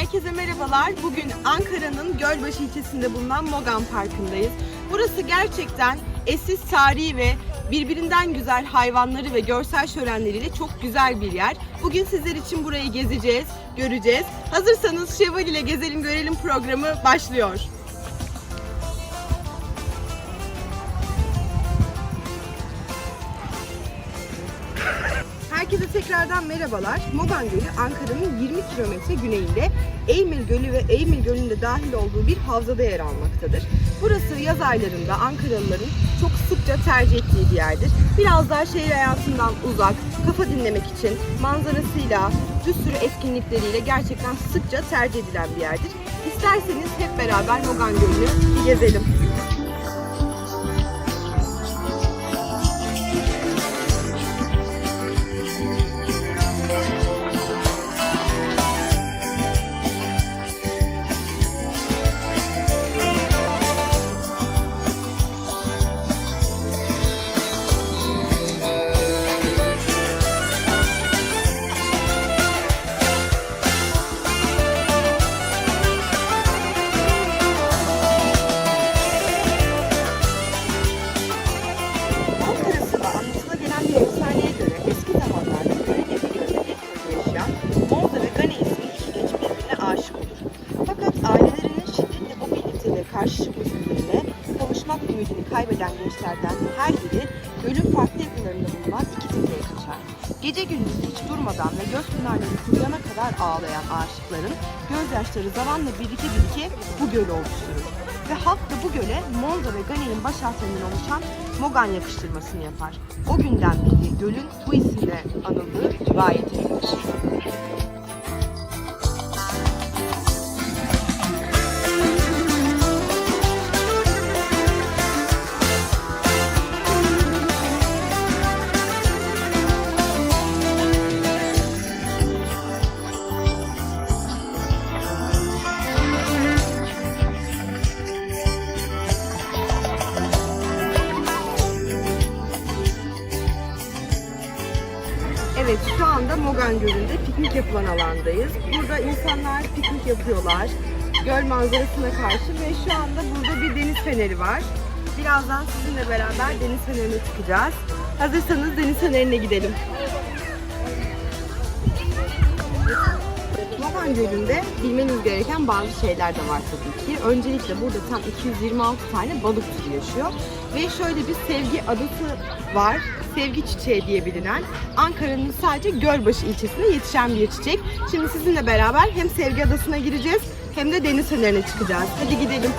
Herkese merhabalar. Bugün Ankara'nın Gölbaşı ilçesinde bulunan Mogan Parkı'ndayız. Burası gerçekten eşsiz tarihi ve birbirinden güzel hayvanları ve görsel şölenleriyle çok güzel bir yer. Bugün sizler için burayı gezeceğiz, göreceğiz. Hazırsanız Şevval ile Gezelim Görelim programı başlıyor. Herkese tekrardan merhabalar. Mogan Gölü Ankara'nın 20 kilometre güneyinde Eymir Gölü ve Eymir Gölü'nün de dahil olduğu bir havzada yer almaktadır. Burası yaz aylarında Ankaralıların çok sıkça tercih ettiği bir yerdir. Biraz daha şehir hayatından uzak, kafa dinlemek için manzarasıyla, bir sürü etkinlikleriyle gerçekten sıkça tercih edilen bir yerdir. İsterseniz hep beraber Mogan Gölü'nü gezelim. Kavuşmak ümidini kaybeden gençlerden her biri gölün farklı yakınlarında bulunan iki tekeye kaçar. Gece gündüz hiç durmadan ve göz pınarları kuruyana kadar ağlayan aşıkların gözyaşları zamanla birike birike bu gölü oluşturur. Ve halk da bu göle Monza ve Gane'nin baş harflerinden oluşan Mogan yakıştırmasını yapar. O günden beri gölün bu isimle anıldığı rivayet edilir. Evet şu anda Mogan Gölü'nde piknik yapılan alandayız. Burada insanlar piknik yapıyorlar. Göl manzarasına karşı ve şu anda burada bir deniz feneri var. Birazdan sizinle beraber deniz fenerine çıkacağız. Hazırsanız deniz fenerine gidelim. Mogan Gölü'nde bilmeniz gereken bazı şeyler de var tabii ki. Öncelikle burada tam 226 tane balık türü yaşıyor. Ve şöyle bir sevgi adası var. Sevgi çiçeği diye bilinen. Ankara'nın sadece Gölbaşı ilçesinde yetişen bir çiçek. Şimdi sizinle beraber hem Sevgi Adası'na gireceğiz hem de deniz fenerine çıkacağız. Hadi gidelim.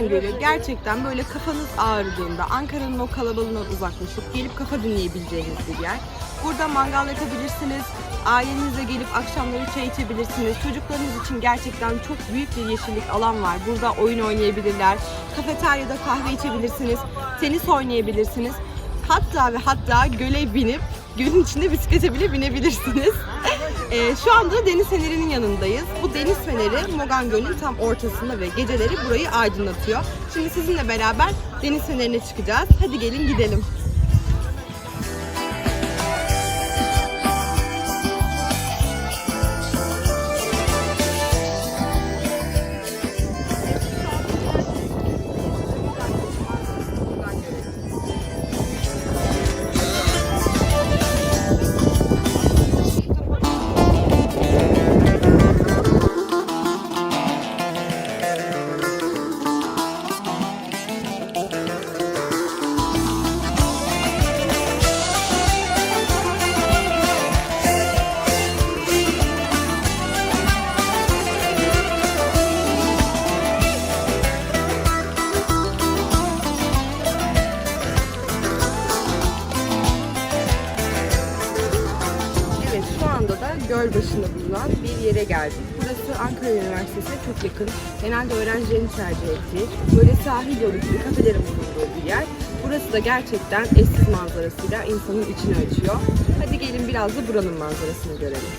Mogan Gölü gerçekten böyle kafanız ağrıdığında Ankara'nın o kalabalığından uzaklaşıp gelip kafa dinleyebileceğiniz bir yer. Burada mangal yapabilirsiniz, ailenizle gelip akşamları çay içebilirsiniz. Çocuklarınız için gerçekten çok büyük bir yeşillik alan var. Burada oyun oynayabilirler, kafeteryada kahve içebilirsiniz, tenis oynayabilirsiniz. Hatta ve hatta göle binip gölün içinde bisiklete bile binebilirsiniz. Ee, şu anda deniz fenerinin yanındayız. Bu deniz feneri Mogan Gölü'nün tam ortasında ve geceleri burayı aydınlatıyor. Şimdi sizinle beraber deniz fenerine çıkacağız. Hadi gelin gidelim. Gölbaşı'nda bulunan bir yere geldik. Burası Ankara Üniversitesi'ne çok yakın. Genelde öğrencilerin tercih ettiği, böyle sahil yolu gibi kafelerin bulunduğu bir yer. Burası da gerçekten eşsiz manzarasıyla insanın içini açıyor. Hadi gelin biraz da buranın manzarasını görelim.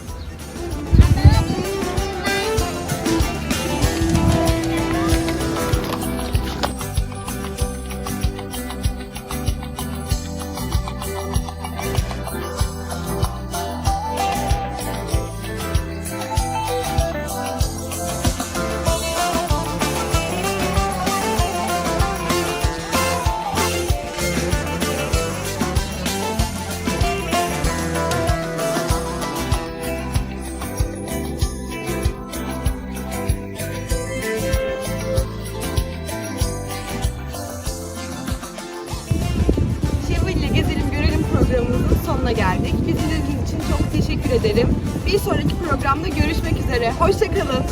Bizi dinlediğiniz için çok teşekkür ederim. Bir sonraki programda görüşmek üzere. Hoşçakalın.